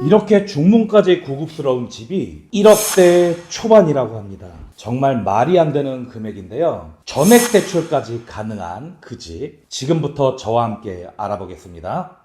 이렇게 중문까지 고급스러운 집이 1억대 초반이라고 합니다. 정말 말이 안 되는 금액인데요. 전액 대출까지 가능한 그 집. 지금부터 저와 함께 알아보겠습니다.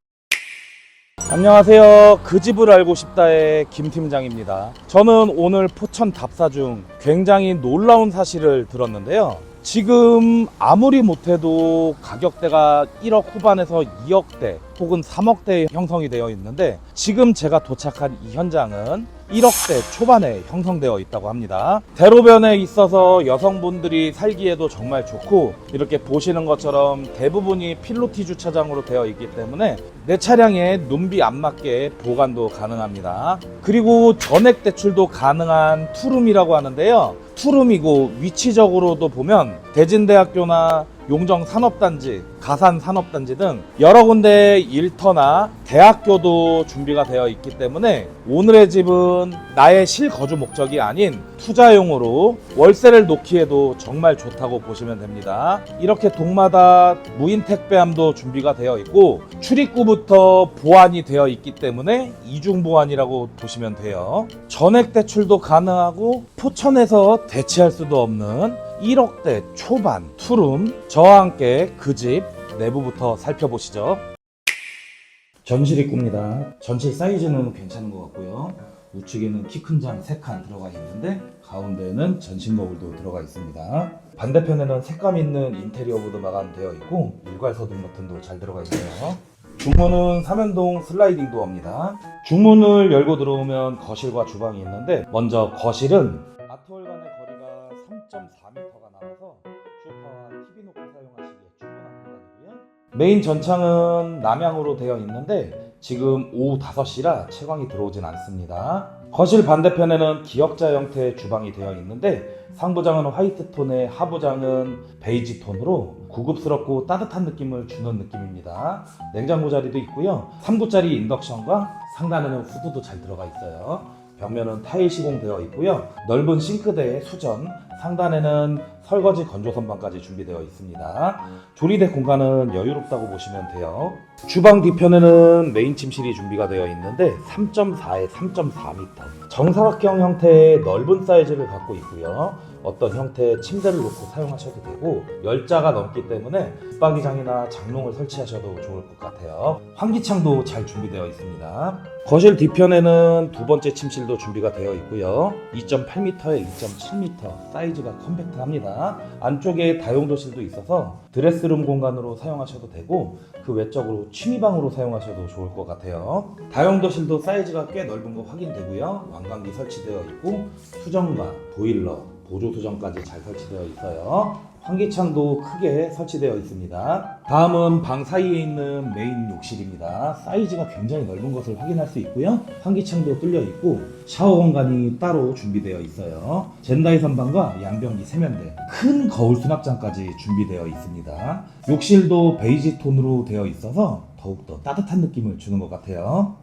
안녕하세요. 그 집을 알고 싶다의 김 팀장입니다. 저는 오늘 포천 답사 중 굉장히 놀라운 사실을 들었는데요. 지금 아무리 못해도 가격대가 1억 후반에서 2억대 혹은 3억대 형성이 되어 있는데 지금 제가 도착한 이 현장은 1억대 초반에 형성되어 있다고 합니다. 대로변에 있어서 여성분들이 살기에도 정말 좋고 이렇게 보시는 것처럼 대부분이 필로티 주차장으로 되어 있기 때문에 내 차량에 눈비 안 맞게 보관도 가능합니다. 그리고 전액 대출도 가능한 투룸이라고 하는데요. 투룸이고 위치적으로도 보면 대진대학교나 용정 산업단지, 가산 산업단지 등 여러 군데 일터나 대학교도 준비가 되어 있기 때문에 오늘의 집은 나의 실거주 목적이 아닌 투자용으로 월세를 놓기에도 정말 좋다고 보시면 됩니다. 이렇게 동마다 무인 택배함도 준비가 되어 있고 출입구부터 보안이 되어 있기 때문에 이중 보안이라고 보시면 돼요. 전액 대출도 가능하고 포천에서 대체할 수도 없는 1억대 초반 투룸 저와 함께 그 집 내부부터 살펴보시죠. 전실 입구입니다. 전실 사이즈는 괜찮은 것 같고요. 우측에는 키 큰 장 3칸 들어가 있는데 가운데에는 전신 거울도 들어가 있습니다. 반대편에는 색감 있는 인테리어 보드 마감되어 있고 일괄 소등 버튼도 잘 들어가 있네요. 중문은 삼연동 슬라이딩 도어입니다. 중문을 열고 들어오면 거실과 주방이 있는데 먼저 거실은 아트월 간의 거리가 3.4m 메인 전창은 남향으로 되어 있는데 지금 오후 5시라 채광이 들어오진 않습니다. 거실 반대편에는 기역자 형태의 주방이 되어 있는데 상부장은 화이트 톤에 하부장은 베이지 톤으로 고급스럽고 따뜻한 느낌을 주는 느낌입니다. 냉장고 자리도 있고요. 3구짜리 인덕션과 상단에는 후드도 잘 들어가 있어요. 벽면은 타일 시공되어 있고요. 넓은 싱크대에 수전, 상단에는 설거지 건조 선반까지 준비되어 있습니다. 조리대 공간은 여유롭다고 보시면 돼요. 주방 뒤편에는 메인 침실이 준비가 되어 있는데 3.4에 3.4m 정사각형 형태의 넓은 사이즈를 갖고 있고요. 어떤 형태의 침대를 놓고 사용하셔도 되고 열자가 넘기 때문에 붙박이장이나 장롱을 설치하셔도 좋을 것 같아요. 환기창도 잘 준비되어 있습니다. 거실 뒤편에는 두 번째 침실도 준비가 되어 있고요. 2.8m에 2.7m 사이즈가 컴팩트합니다. 안쪽에 다용도실도 있어서 드레스룸 공간으로 사용하셔도 되고 그 외적으로 취미방으로 사용하셔도 좋을 것 같아요. 다용도실도 사이즈가 꽤 넓은 거 확인되고요. 왕관기 설치되어 있고 수정과 보일러, 보조 수정까지 잘 설치되어 있어요. 환기창도 크게 설치되어 있습니다. 다음은 방 사이에 있는 메인 욕실입니다. 사이즈가 굉장히 넓은 것을 확인할 수 있고요. 환기창도 뚫려 있고 샤워 공간이 따로 준비되어 있어요. 젠다이 선반과 양변기 세면대, 큰 거울 수납장까지 준비되어 있습니다. 욕실도 베이지 톤으로 되어 있어서 더욱더 따뜻한 느낌을 주는 것 같아요.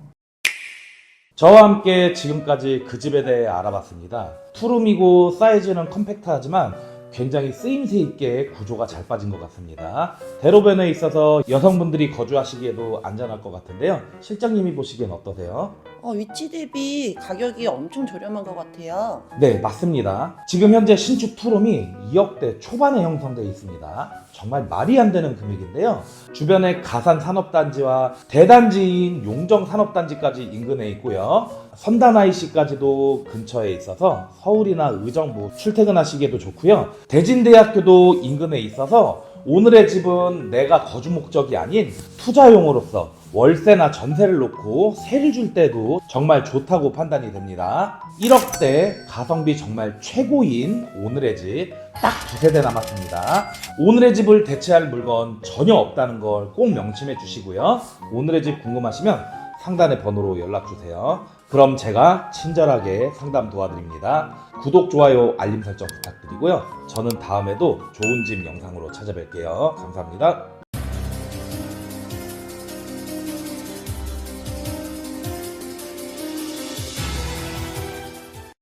저와 함께 지금까지 그 집에 대해 알아봤습니다. 투룸이고 사이즈는 컴팩트하지만 굉장히 쓰임새 있게 구조가 잘 빠진 것 같습니다. 대로변에 있어서 여성분들이 거주하시기에도 안전할 것 같은데요. 실장님이 보시기엔 어떠세요? 어, 위치 대비 가격이 엄청 저렴한 것 같아요. 네, 맞습니다. 지금 현재 신축 투룸이 2억대 초반에 형성되어 있습니다. 정말 말이 안 되는 금액인데요. 주변에 가산 산업단지와 대단지인 용정 산업단지까지 인근에 있고요. 선단 IC까지도 근처에 있어서 서울이나 의정 뭐 출퇴근하시기에도 좋고요. 대진대학교도 인근에 있어서 오늘의 집은 내가 거주 목적이 아닌 투자용으로서 월세나 전세를 놓고 세를 줄 때도 정말 좋다고 판단이 됩니다. 1억대 가성비 정말 최고인 오늘의 집 딱 두 세 대 남았습니다. 오늘의 집을 대체할 물건 전혀 없다는 걸 꼭 명심해 주시고요. 오늘의 집 궁금하시면 상단의 번호로 연락 주세요. 그럼 제가 친절하게 상담 도와드립니다. 구독, 좋아요, 알림 설정 부탁드리고요. 저는 다음에도 좋은 집 영상으로 찾아뵐게요. 감사합니다.